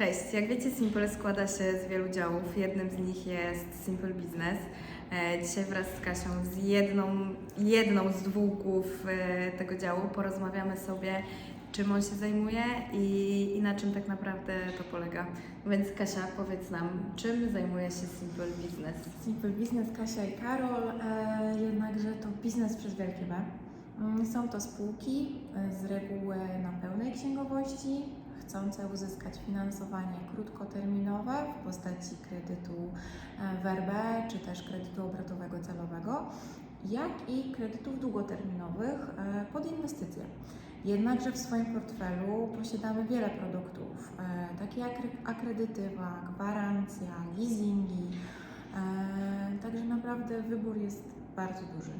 Cześć, jak wiecie Simple składa się z wielu działów. Jednym z nich jest Simple Business. E, Dzisiaj wraz z Kasią z jedną, jedną z dwóch głów e, tego działu porozmawiamy sobie, czym on się zajmuje i, i na czym tak naprawdę to polega. Więc Kasia, powiedz nam, czym zajmuje się Simple Business? Simple Business, Kasia i Karol, e, jednakże to biznes przez wielkie B. Mm, Są to spółki z reguły na pełnej księgowości, chcące uzyskać finansowanie krótkoterminowe w postaci kredytu e, w RB czy też kredytu obrotowego celowego, jak i kredytów długoterminowych e, pod inwestycje. Jednakże w swoim portfelu posiadamy wiele produktów, e, takie jak akredytywa, gwarancja, leasingi, E, Także naprawdę wybór jest bardzo duży.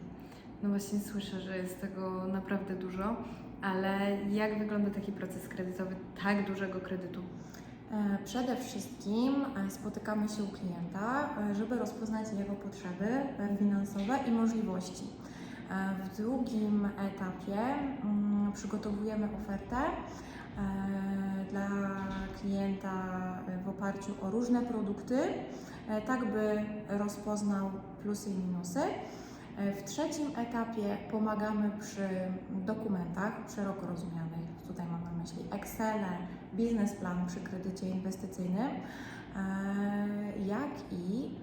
No właśnie słyszę, że jest tego naprawdę dużo, ale jak wygląda taki proces kredytowy tak dużego kredytu? E, Przede wszystkim e, spotykamy się u klienta, e, żeby rozpoznać jego potrzeby finansowe i możliwości. W drugim etapie mm, przygotowujemy ofertę dla klienta w oparciu o różne produkty, tak by rozpoznał plusy i minusy. E, W trzecim etapie pomagamy przy dokumentach szeroko rozumianych. Tutaj mam na myśli Excel, biznesplan przy kredycie inwestycyjnym, e, jak i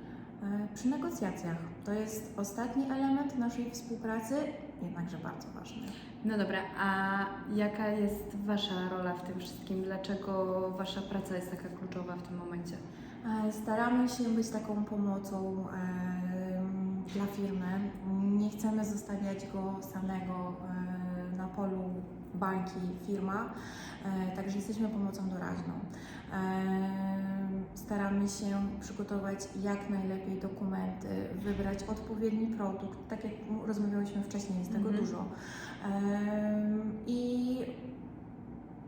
e, przy negocjacjach. To jest ostatni element naszej współpracy, jednakże bardzo ważny. No dobra, a jaka jest Wasza rola w tym wszystkim? Dlaczego Wasza praca jest taka kluczowa w tym momencie? Staramy się być taką pomocą dla firmy. Nie chcemy zostawiać go samego e, na polu bańki, firma, e, także jesteśmy pomocą doraźną. E, Staramy się przygotować jak najlepiej dokumenty, wybrać odpowiedni produkt, tak jak rozmawiałyśmy wcześniej, jest tego Mhm. dużo. Em, I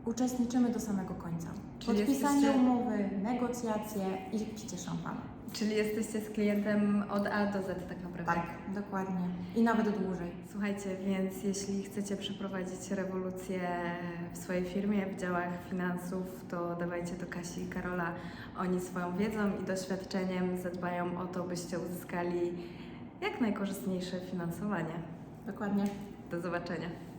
uczestniczymy do samego końca. Podpisanie jesteście- umowy, negocjacje i picie szampana. Czyli jesteście z klientem od A do Z tak naprawdę? Tak, dokładnie. I nawet dłużej. Słuchajcie, więc jeśli chcecie przeprowadzić rewolucję w swojej firmie, w działach finansów, to dawajcie do Kasi i Karola. Oni swoją wiedzą i doświadczeniem zadbają o to, byście uzyskali jak najkorzystniejsze finansowanie. Dokładnie. Do zobaczenia.